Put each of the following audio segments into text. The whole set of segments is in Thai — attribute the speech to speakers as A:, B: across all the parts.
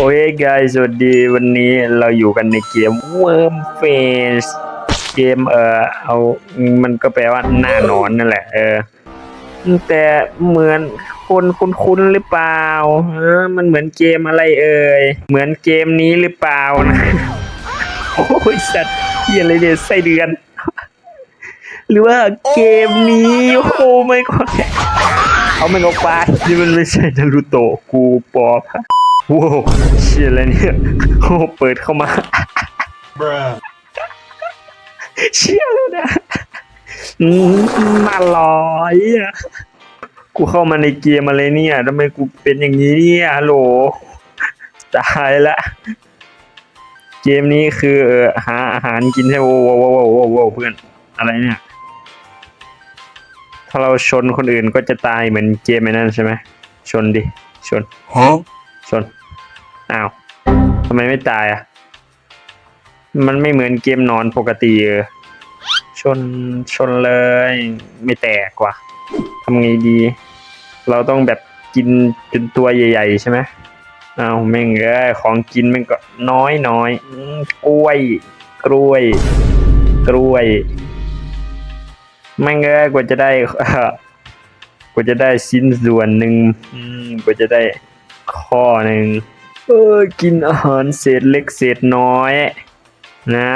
A: โอ้ย guys สวัสดีวันนี้เราอยู่กันในเกม Worm Face เกมเออเอา มันก็แปลว่าหน้านอนนั่นแหละ เออ แต่เหมือนคนคุ้นๆหรือเปล่าเออมันเหมือนเกมอะไรเอ่ย เหมือนเกมนี้หรือเปล่านะ โอ้ยสัตว์เฮียอะไรเนี่ยไส้เดือน หรือว่าเกมนี้โอ้ไม่ก็เอามันออกไปนี่มันไม่ใช่นารูโตะกูปอบ ฮะโว้วเชี่ยอะไรเนี่ยโอ้เปิดเข้ามา
B: Bruh.
A: เชี่ยเลยนะอืมน่าร้อยอะกูเข้ามาในเกมอะไรเนี่ยทำไมกูเป็นอย่างนี้เนี่ยฮัลโหลตายละ เกมนี้คือเออหาอาหารกินให้โว้วโว้วโว้วโว้วโว้วเพื่อนอะไรเนี่ย ถ้าเราชนคนอื่นก็จะตายเหมือนเกมไอ้นั่นใช่ไหมชนดิชน
B: Huh?
A: ชน อ้าวทำไมไม่ตายอะ มันไม่เหมือนเกมนอนปกติเออชนชนเลยไม่แตกว่ะทำไงดี เราต้องแบบกินจนตัวใหญ่ ๆ ใช่ไหมอ้าวแม่งเอ้ยของกินแม่งก็น้อยน้อยกล้วย กล้วย กล้วยแม่งเอ้ยกว่าจะได้กว่าจะได้ชิ้นส่วนหนึ่งอืมกว่าจะได้ข้อหนึ่ง เออกินอาหารเศษเล็กเศษน้อย นะ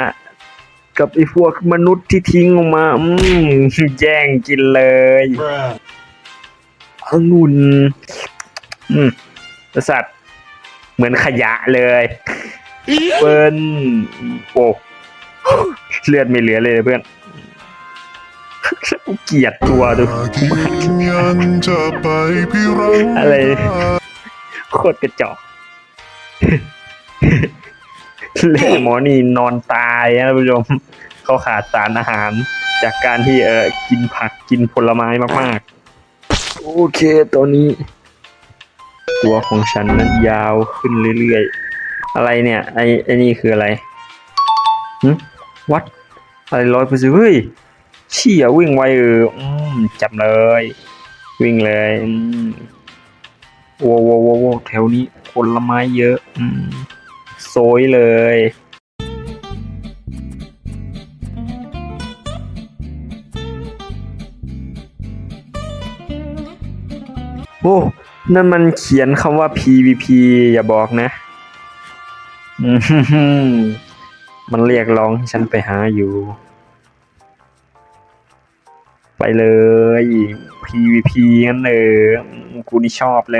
A: กับไอ้พวกมนุษย์ที่ทิ้งออกมา อืมแย่งกินเลย
B: Bruh.
A: องุ่นอืมประสัตว์ เหมือนขยะเลยเปิ้ลโอ้เลือดไม่เหลือเลยเพื่อนกูเกลียดตัวดู
B: ยืนยันจะไปพิรัง
A: อะไรโคตรกระจอก เล่หมอนี่นอนตายนะท่านผู้ชมเขาขาดสารอาหาร จากการที่เออกินผักกินผลไม้มากๆ โอเคตัวนี้ ตัวของฉันนั้นยาวขึ้นเรื่อยๆ อะไรเนี่ย ไอ้ไอ้นี่คืออะไรหึวัดอะไรร้อยเปอร์เซ็นต์เฮ้ยเชี่ยวิ่งไวเอออืมจับเลย วิ่งเลยอืม โว้วโว้วโว้วโวแถวนี้ผลไม้เยอะ อืมโซยเลยโอ้นั่นมันเขียนคำว่า PVP อย่าบอกนะอืมมันเรียกร้องให้ฉันไปหาอยู่ ไปเลย PVP งั้นเลยกูนี่ชอบเล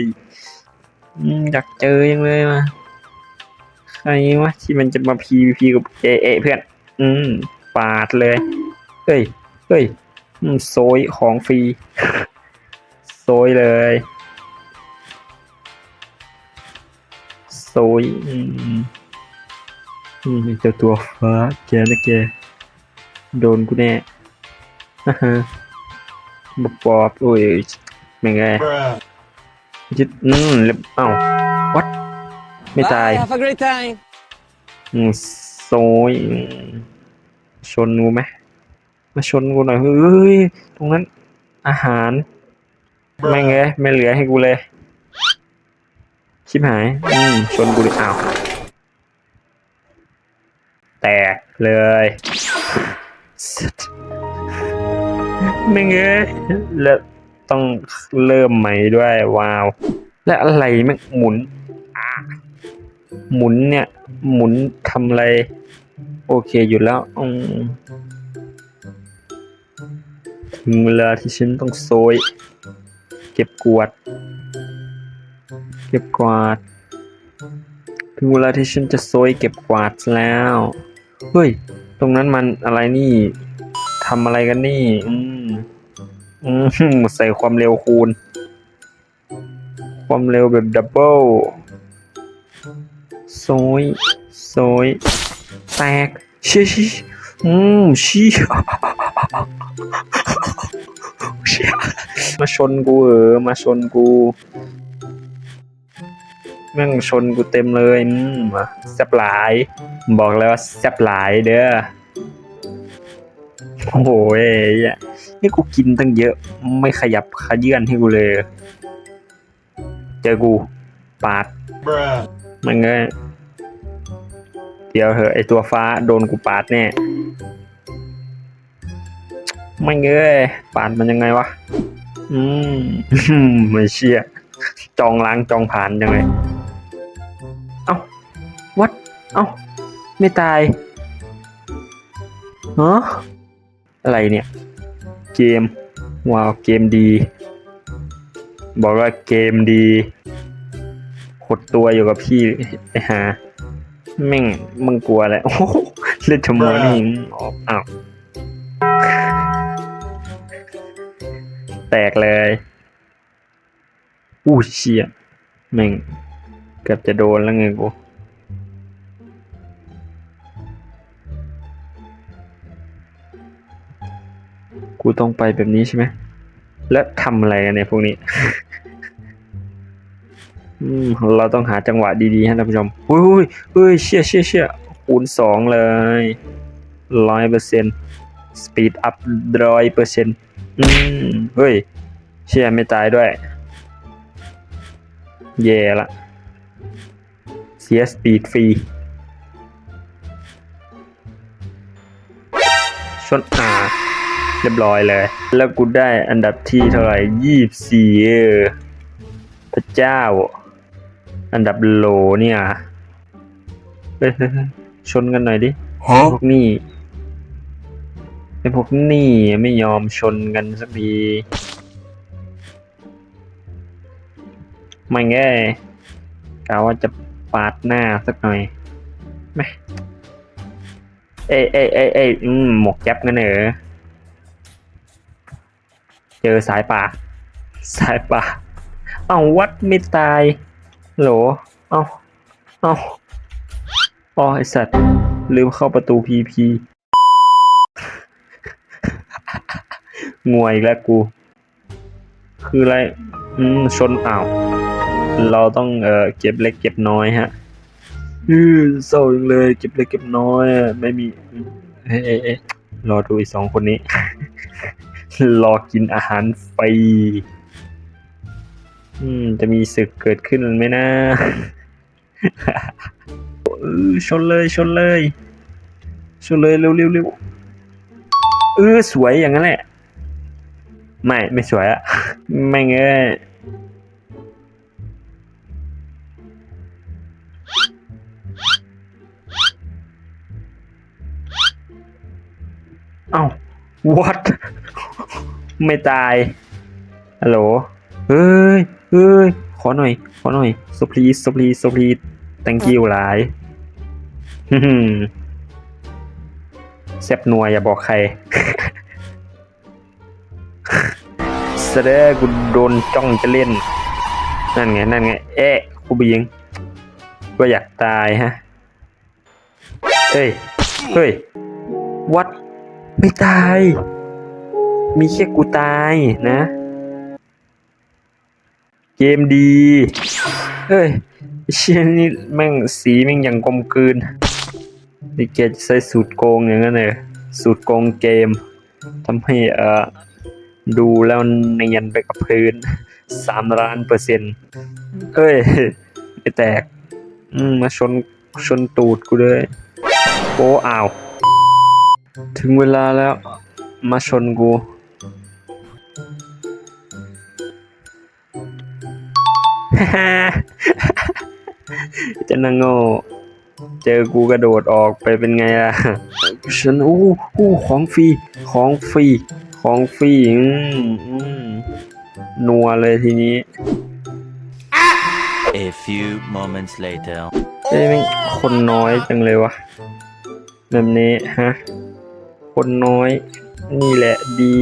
A: ยอืมอยากเจอยังเลยมาใครวะที่มันจะมา PVP กับเอเอเพื่อน อืม ปาดเลย เฮ้ย เฮ้ยโซยของฟรีโซยเลยโซยอืมอืมเจ้าตัวฟ้าแกนะแก โดนกูแน่ บปอบโอ้ยแม่งไง
B: Bruh.
A: จิตอืมเล็บเอ้าวัดไม่ตาย
C: Bye, have a great time.
A: อืมโซยอืมชนกูไหมมาชนกูหน่อยเฮ้ยตรงนั้น อาหารไม่ไงไม่เหลือให้กูเลย ชิบหายอืมชนกูดิอ้าวแตกเลย สัสไม่ไงแล้วต้องเริ่มใหม่ด้วยว้าว และอะไรแม่งหมุนหมุนเนี่ย หมุนทำอะไร โอเคอยู่แล้วอถึงเวลาที่ฉันต้องโซย เก็บกวาดเก็บกวาดถึงเวลาที่ฉันจะโซยเก็บกวาดแล้วเฮ้ย ตรงนั้นมันอะไรนี่ทำอะไรกันนี่ อืม อืมใส่ความเร็วคูณ ความเร็วแบบดับเบิลโซยโซยแตกชิชิอืมชิเชี่ยมาชนกูเออมาชนกูแม่งชนกูเต็มเลยอืมแซ่บหลาย บอกแล้วว่าแซ่บหลายเด้อ โอ้โหเอ้ยนี่กูกินตั้งเยอะ ไม่ขยับขยื่นให้กูเลย เจอกูปาดมันเงยเดี๋ยวเหอะไอตัวฟ้าโดนกูปาดแน่ไม่เงยปาดมันยังไงวะ อืมไม่เชี่ยจองล้างจองผ่านยังไง เอ้าวัด เอ้า ไม่ตายฮะ อะไรเนี่ย เกมว้าวเกมดี บอกว่าเกมดีหดตัวอยู่กับพี่ไอ้หาแม่งมึงกลัวอะไรโอ้เล่นทำไมนี่ออกอ้าวแตกเลยอู้เชี่ยแม่งเกือบจะโดนแล้วไงกู กูต้องไปแบบนี้ใช่ไหม แล้วทำอะไรกันเนี่ยพวกนี้ อืม เราต้องหาจังหวะดีๆ ฮะท่านผู้ชมอุ้ยอุ้ยอุ้ยเชี่ยเชี่ยเชี่ยคูณสองเลยร้อยเปอร์เซ็นต์สปีดอัพร้อยเปอร์เซ็นต์อืม เฮ้ย เชี่ยไม่ตายด้วย เย่ละเสียสปีดฟรีชนอ่า เรียบร้อยเลย แล้วกูได้อันดับที่เท่าไหร่ยี่สี่เออพระเจ้า อันดับโลเนี่ยเฮ้ยเฮ้ยเฮ้ยชนกันหน่อยดิ
B: Huh?
A: พวกนี่ไอพวกนี่ไม่ยอมชนกันสักทีไม่แง่กะว่าจะปาดหน้าสักหน่อยไหมเอ้ยเอ้ยเอ้ยเอ้ยอืมหมวกแก๊ปงั้นเหรอ เจอสายป่า สายป่า เอาวัดไม่ตายโหลเอาเอาอ๋อไอสัตว์ลืมเข้าประตูพีพีงวยแล้วกู คืออะไร อืม ชนอ้าว เราต้องเอ่อเก็บเล็กเก็บน้อยฮะ อือเศร้าจังเลยเก็บเล็กเก็บน้อย ไม่มี เอ๊ะเอ๊ะเอ๊ะรอดูอีกสองคนนี้ รอกินอาหารไฟอืม จะมีศึกเกิดขึ้นไหมนะชนเลยชนเลย ชนเลยเร็วเร็วเร็วเออสวยอย่างนั้นแหละ ไม่ไม่สวยอะไม่เงยเอ้า what ไม่ตายฮัลโหลเฮ้ยเฮ้ยขอหน่อย ขอหน่อย so please so please so please thank you หลายแซบนัวอย่าบอกใครเสดอกูโดนจ้องจะเล่น นั่นไง นั่นไง เอ๊ะกูบียงก็อยากตายฮะ เฮ้ย เฮ้ย วัด ไม่ตาย มีแค่กูตายนะ เกมดีเฮ้ยเชี่ยนี่แม่งสีแม่งอย่างกลมกลืนนี่แกจะใช้สูตรโกงอย่างนั้นเลยสูตรโกงเกมทำให้เอ่อดูแล้วเนียนไปกับพื้นสามล้านเปอร์เซ็นต์เอ้ยไม่แตกอืมมาชนชนตูดกูเลยโอ้อ้าว ถึงเวลาแล้ว มาชนกู จะนังโง่เจอกูกระโดดออกไปเป็นไงล่ะ ฉันอู้อู้ของฟรีของฟรีของฟรีอืมอืมนัวเลยทีนี้
C: A few moments later.
A: เอ้ยแม่งคนน้อยจังเลยวะแบบนี้ฮะ คนน้อย นี่แหละดี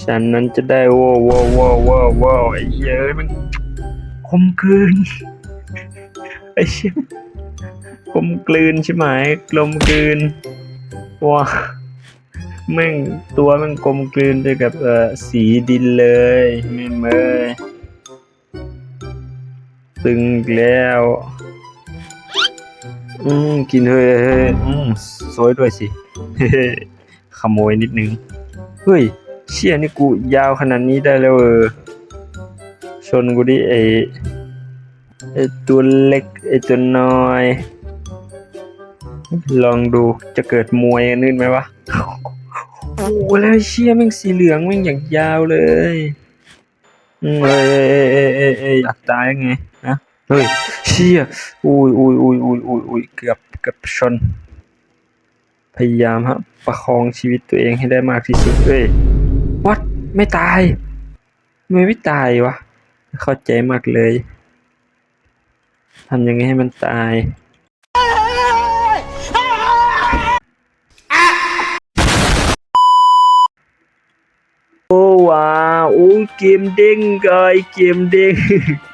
A: ฉันนั้นจะได้ว้าวว้าวว้าวว้าวว้าวไอ้เหี้ยเอ้ยมัน คมกลืนไอ้เชี่ยกลมกลืนใช่ไหมกลมกลืนว้าแม่งตัวแม่งกลมกลืนไปกับเอ่อสีดินเลยแม่เอ้ยตึงแล้ว อืมกินเฮ้ยเฮ้ยอืมสวยด้วยสิเฮ้ยขโมยนิดนึง เฮ้ย เชี่ยนี่กูยาวขนาดนี้ได้แล้วเออ ชนกูดิไอไอตัวเล็กไอตัวน้อย ลองดูจะเกิดมวยอันนื่นไหมวะโอ้แล้วเชี่ยแม่งสีเหลืองแม่งอย่างยาวเลยเอ้ยเอ้ยเอ้ยเอ้ยเอ้ยอยากตายยังไงฮะเฮ้ยเชี่ยอุ้ยอุ้ยอุ้ยอุ้ยอุ้ยอุ้ยเกือบเกือบชน พยายามฮะประคองชีวิตตัวเองให้ได้มากที่สุดเอ้ยวัดไม่ตายไมไม่ตายวะ เข้าใจมากเลยทำยังไงให้มันตาย โอ้ว้าโอ้เกมเด้งกายเกมเด้ง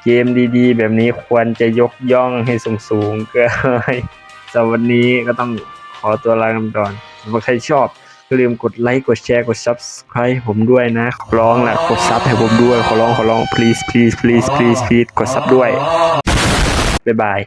A: เกมดีๆ แบบนี้ควรจะยกย่องให้สูงๆกายสำหรับวันนี้ก็ต้องขอตัวลากันก่อนถ้าใครชอบ ก็ลืมกดไลค์กดแชร์กด subscribe ผมด้วยนะขอร้องแหละกดซับให้ผมด้วยขอร้องขอร้อง please please please please please กดซับด้วยบ๊ายบาย